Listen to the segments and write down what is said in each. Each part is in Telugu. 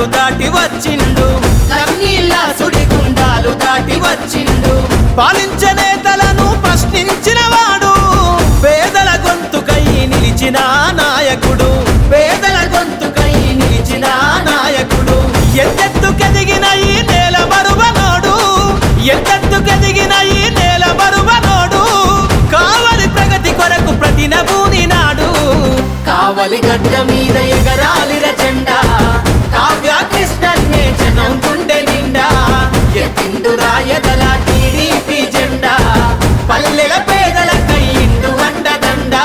గుండాలు దాటి వచ్చిండు. కన్నీళ్ళ సుడిగుండాలు దాటి వచ్చిండు. పాలించే నేతలను ప్రశ్నించిన వాడు. పేదల గొంతుకై నిలిచిన నాయకుడు. పేదల గొంతుకై నిలిచిన నాయకుడు. ఎంతెత్తుకెదిగిన ఈ నేల బరువనోడు ఎంతెత్తుకెదిగిన ఈ నేల బరువనోడు కావలి ప్రగతి కొరకు ప్రతి నభూని నాడు. కావలి గడ్డ మీద ఎగరాలిర జెండా. జనం గుండె నిండా ఎత్తిండు రాయదల టీడీపీ జెండా పల్లెల పేదల కయ్యిండు వండదండా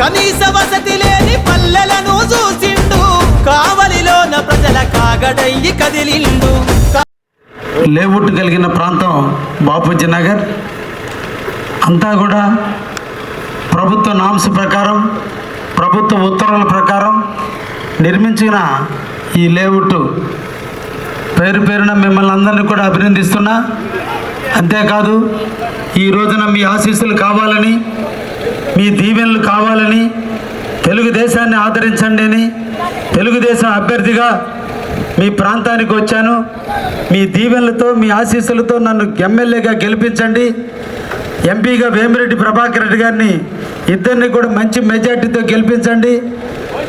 కనీస వసతి లేని పల్లెలను చూసిండు కావలిలోన ప్రజల కాగడయ్యి కదిలిండు. లేవుట్ కలిగిన ప్రాంతం బాపూజీ నగర్. అంతా కూడా ప్రభుత్వ నాంశ ప్రకారం ప్రభుత్వ ఉత్తర్వుల ప్రకారం నిర్మించిన ఈ లేవుట్ పేరు పేరున మిమ్మల్ని అందరినీ కూడా అభినందిస్తున్నా. అంతేకాదు ఈ రోజున మీ ఆశీస్సులు కావాలని మీ దీవెనలు కావాలని తెలుగుదేశాన్ని ఆదరించండి అని తెలుగుదేశం అభ్యర్థిగా మీ ప్రాంతానికి వచ్చాను. మీ దీవెనలతో మీ ఆశీస్సులతో నన్ను ఎమ్మెల్యేగా గెలిపించండి. ఎంపీగా వేమిరెడ్డి ప్రభాకర్ రెడ్డి గారిని ఇద్దరిని కూడా మంచి మెజార్టీతో గెలిపించండి.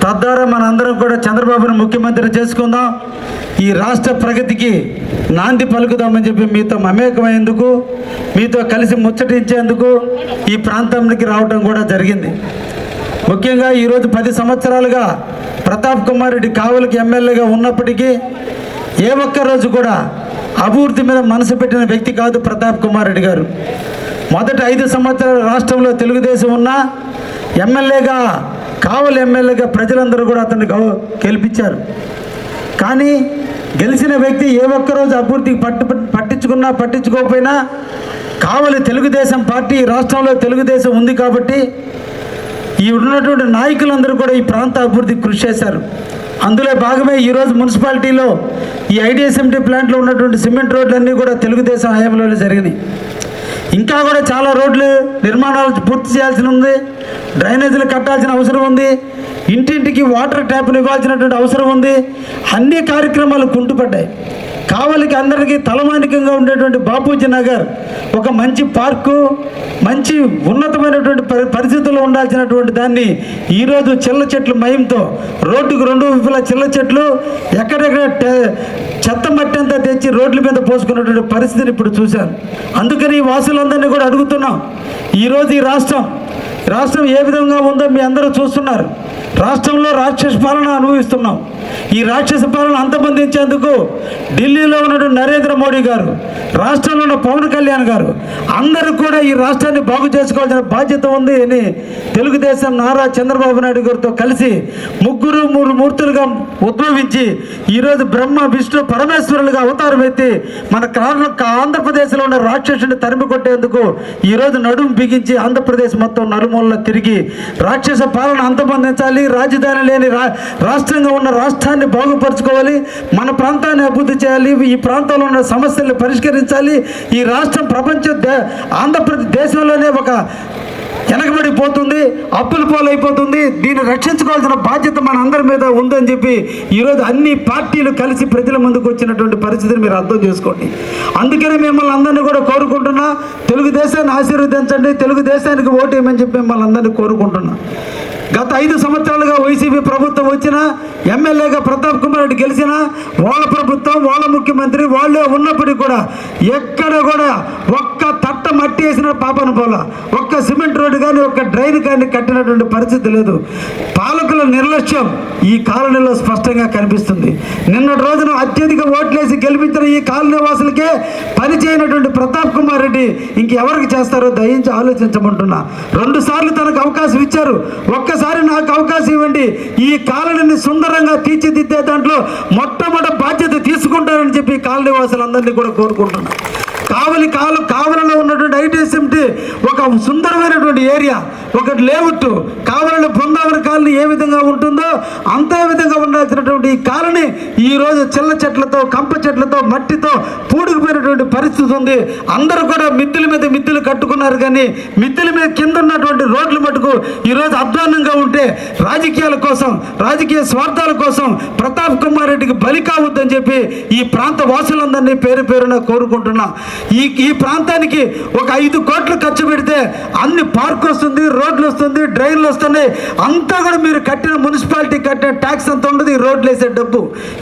తద్వారా మనందరం కూడా చంద్రబాబును ముఖ్యమంత్రి చేసుకుందాం. ఈ రాష్ట్ర ప్రగతికి నాంది పలుకుదామని చెప్పి మీతో మమేకమయ్యేందుకు మీతో కలిసి ముచ్చటించేందుకు ఈ ప్రాంతానికి రావడం కూడా జరిగింది. ముఖ్యంగా ఈరోజు పది సంవత్సరాలుగా ప్రతాప్ కుమార్ రెడ్డి కావలికి ఎమ్మెల్యేగా ఉన్నప్పటికీ ఏ ఒక్క రోజు కూడా అభివృద్ధి మీద మనసు పెట్టిన వ్యక్తి కాదు ప్రతాప్ కుమార్ రెడ్డి గారు. మొదటి ఐదు సంవత్సరాలు రాష్ట్రంలో తెలుగుదేశం ఉన్నా ఎమ్మెల్యేగా కావలి ఎమ్మెల్యేగా ప్రజలందరూ కూడా అతన్ని గౌ గెలిపించారు. కానీ గెలిచిన వ్యక్తి ఏ ఒక్కరోజు అభివృద్ధికి పట్టు పట్టించుకున్నా పట్టించుకోకపోయినా కావలి తెలుగుదేశం పార్టీ రాష్ట్రంలో తెలుగుదేశం ఉంది కాబట్టి ఈ ఉన్నటువంటి నాయకులందరూ కూడా ఈ ప్రాంత అభివృద్ధికి కృషి చేశారు. అందులో భాగమే ఈరోజు మున్సిపాలిటీలో ఈ ఐడిఎస్ఎంటీ ప్లాంట్లో ఉన్నటువంటి సిమెంట్ రోడ్లన్నీ కూడా తెలుగుదేశం హయాంలోనే జరిగినాయి. ఇంకా కూడా చాలా రోడ్లు నిర్మాణాలు పూర్తి చేయాల్సి ఉంది డ్రైనేజీలు కట్టాల్సిన అవసరం ఉంది ఇంటింటికి వాటర్ ట్యాప్లు ఇవ్వాల్సినటువంటి అవసరం ఉంది అన్ని కార్యక్రమాలు కుంటుపడ్డాయి. కావలికి అందరికీ తలమానికంగా ఉండేటువంటి బాపూజీ నగర్ ఒక మంచి పార్కు మంచి ఉన్నతమైనటువంటి పరి పరిస్థితుల్లో ఉండాల్సినటువంటి దాన్ని ఈరోజు చిల్ల చెట్లు మయంతో రోడ్డుకు రెండు విఫల చిల్ల చెట్లు ఎక్కడెక్కడ చెత్త మట్టి అంతా తెచ్చి రోడ్ల మీద పోసుకున్నటువంటి పరిస్థితిని ఇప్పుడు చూశాను అందుకని ఈ వాసులందరినీ కూడా అడుగుతున్నాం. ఈరోజు ఈ రాష్ట్రం రాష్ట్రం ఏ విధంగా ఉందో మీ అందరూ చూస్తున్నారు. రాష్ట్రంలో రాక్షస పాలన అనుభవిస్తున్నాం. ఈ రాక్షస పాలన అంతమందించేందుకు ఢిల్లీలో ఉన్నటువంటి నరేంద్ర మోడీ గారు రాష్ట్రంలో ఉన్న పవన్ కళ్యాణ్ గారు అందరూ కూడా ఈ రాష్ట్రాన్ని బాగు చేసుకోవాల్సిన బాధ్యత ఉంది అని తెలుగుదేశం నారా చంద్రబాబు నాయుడు గారితో కలిసి ముగ్గురు మూడు మూర్తులుగా ఉద్భవించి ఈరోజు బ్రహ్మ విష్ణు పరమేశ్వరులుగా అవతారం ఎత్తి మన కారణ ఆంధ్రప్రదేశ్లో ఉన్న రాక్షసుని తరిమి కొట్టేందుకు ఈరోజు నడుము బిగించి ఆంధ్రప్రదేశ్ మొత్తం నడుమూలన తిరిగి రాక్షస పాలన అంతమందించాలి. రాజధాని లేని రా రాష్ట్రంగా ఉన్న రాష్ట్రాన్ని బాగుపరచుకోవాలి మన ప్రాంతాన్ని అభివృద్ధి చేయాలి ఈ ప్రాంతంలో ఉన్న సమస్యలను పరిష్కరించాలి. ఈ రాష్ట్రం ప్రపంచ ఆంధ్రప్రదేశ్ దేశంలోనే ఒక వెనకబడిపోతుంది అప్పుల పాలైపోతుంది. దీన్ని రక్షించుకోవాల్సిన బాధ్యత మన అందరి మీద ఉందని చెప్పి ఈరోజు అన్ని పార్టీలు కలిసి ప్రజల ముందుకు వచ్చినటువంటి పరిస్థితిని మీరు అర్థం చేసుకోండి. అందుకనే మిమ్మల్ని అందరినీ కూడా కోరుకుంటున్నా తెలుగుదేశాన్ని ఆశీర్వదించండి తెలుగుదేశానికి ఓటేయమని చెప్పి మిమ్మల్ని అందరినీ కోరుకుంటున్నా. గత ఐదు సంవత్సరాలుగా వైసీపీ ప్రభుత్వం వచ్చిన ఎమ్మెల్యేగా ప్రతాప్ కుమార్ రెడ్డి గెలిచిన వాళ్ళ ప్రభుత్వం వాళ్ళ ముఖ్యమంత్రి వాళ్ళే ఉన్నప్పటికీ కూడా ఎక్కడ కూడా ఒక్క తట్ట మట్టి వేసిన పాపన పోల. ఒక్క సిమెంట్ రోడ్డు కానీ ఒక్క డ్రైన్ కానీ కట్టినటువంటి పరిస్థితి లేదు. పాలకుల నిర్లక్ష్యం ఈ కాలనీలో స్పష్టంగా కనిపిస్తుంది. నిన్నటి రోజున అత్యధిక ఓట్లేసి గెలిపించిన ఈ కాలనీ వాసులకే పని చేయనటువంటి ప్రతాప్ కుమార్ రెడ్డి ఇంకెవరికి చేస్తారో దయించి ఆలోచించమంటున్నా. రెండు సార్లు తనకు అవకాశం ఇచ్చారు. ఒక్కసారి నాకు అవకాశం ఇవ్వండి. ఈ కాలనీని సుందరంగా తీర్చిదిద్దే దాంట్లో మొట్టమొదటి బాధ్యత తీసుకుంటారని చెప్పి కాలనీ వాసులందరినీ కూడా కోరుకుంటున్నాను కావలి కాలు కావలలో ఉన్నటువంటి ఐటీఎస్ఎంటి ఒక సుందరమైనటువంటి ఏరియా ఒకటి లేవుట్టు కావలిలో బృందావన కాలనీ ఏ విధంగా ఉంటుందో అంతే విధంగా ఉండాల్సినటువంటి ఈ కాలనీ ఈ రోజు చిల్ల చెట్లతో కంప చెట్లతో మట్టితో పూడుకుపోయినటువంటి పరిస్థితి ఉంది. అందరూ కూడా మిద్దెల మీద మిద్దెలు కట్టుకున్నారు కానీ మిద్దెల మీద కింద ఉన్నటువంటి రోడ్లు మటుకు ఈరోజు అధ్వాన్నంగా ఉంటే రాజకీయాల కోసం రాజకీయ స్వార్థాల కోసం ప్రతాప్ కుమార్ రెడ్డికి బలి కావద్దని చెప్పి ఈ ప్రాంత వాసులందరినీ పేరు పేరున కోరుకుంటున్నా. ఈ ఈ ప్రాంతానికి ఒక ఐదు కోట్లు ఖర్చు పెడితే అన్ని పార్క్ వస్తుంది రోడ్లు వస్తుంది డ్రైన్లు వస్తున్నాయి. అంతా కూడా మీరు కట్టిన మున్సిపాలిటీ కట్టే ట్యాక్స్ అంత ఉండదు ఈ రోడ్లు వేసే డబ్బు.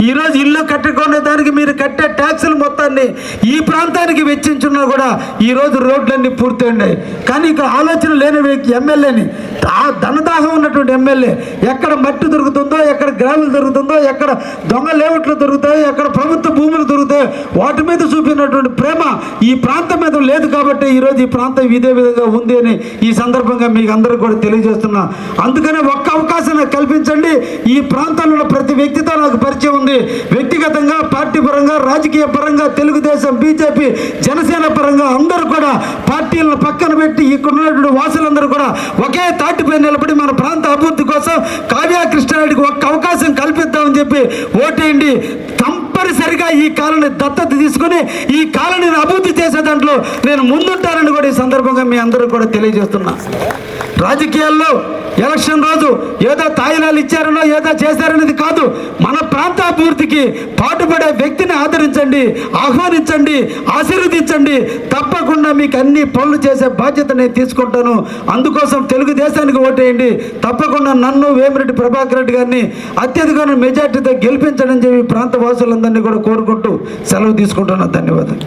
ఈరోజు ఇల్లు కట్టుకునే దానికి మీరు కట్టే ట్యాక్సులు మొత్తాన్ని ఈ ప్రాంతానికి వెచ్చించున్నా కూడా ఈరోజు రోడ్లన్నీ పూర్తయినాయి కానీ ఇక్కడ ఆలోచన లేని వ్యక్తి ఎమ్మెల్యేని ఆ ధనదాహం ఉన్నటువంటి ఎమ్మెల్యే ఎక్కడ మట్టి దొరుకుతుందో ఎక్కడ గ్రాములు దొరుకుతుందో ఎక్కడ దొంగ లేఅవుట్లు దొరుకుతాయి ఎక్కడ ప్రభుత్వ భూములు దొరుకుతాయి వాటి మీద చూపినటువంటి ప్రేమ ఈ ప్రాంతం మీద లేదు కాబట్టి ఈరోజు ఈ ప్రాంతం ఇదే విధంగా ఉంది అని ఈ సందర్భంగా మీకు అందరికీ కూడా తెలియజేస్తున్నా. అందుకనే ఒక్క అవకాశం కల్పించండి. ఈ ప్రాంతంలో ఉన్న ప్రతి వ్యక్తితో నాకు పరిచయం ఉంది. వ్యక్తిగతంగా పార్టీ పరంగా రాజకీయ పరంగా తెలుగుదేశం బీజేపీ జనసేన పరంగా అందరూ కూడా పార్టీలను పక్కన పెట్టి ఇక్కడ ఉన్నటువంటి వాసులందరూ కూడా ఒకే తాటిపై నిలబడి మన ప్రాంత అభివృద్ధి కోసం కావ్య కృష్ణారెడ్డికి ఒక్క అవకాశం కల్పిద్దామని చెప్పి ఓటేయండి. తప్పనిసరిగా ఈ కాలనీ దత్తత తీసుకుని ఈ కాలనీని అభివృద్ధి చేసే దాంట్లో నేను ముందుంటానని కూడా ఈ సందర్భంగా మీ అందరూ కూడా తెలియజేస్తున్నా. రాజకీయాల్లో ఎలక్షన్ రోజు ఏదో తాయిలాలు ఇచ్చారనో ఏదో చేశారనేది కాదు. మన ప్రాంత అభివృద్ధికి పాటుపడే వ్యక్తిని ఆదరించండి ఆహ్వానించండి ఆశీర్వదించండి. తప్పకుండా మీకు అన్ని పనులు చేసే బాధ్యత నేను తీసుకుంటాను. అందుకోసం తెలుగుదేశానికి ఓటేయండి. తప్పకుండా నన్ను వేమిరెడ్డి ప్రభాకర్ రెడ్డి గారిని అత్యధికంగా మెజార్టీతో గెలిపించడం చెప్పి ప్రాంత వాసులందరినీ కూడా కోరుకుంటూ సెలవు తీసుకుంటున్నాను. ధన్యవాదాలు.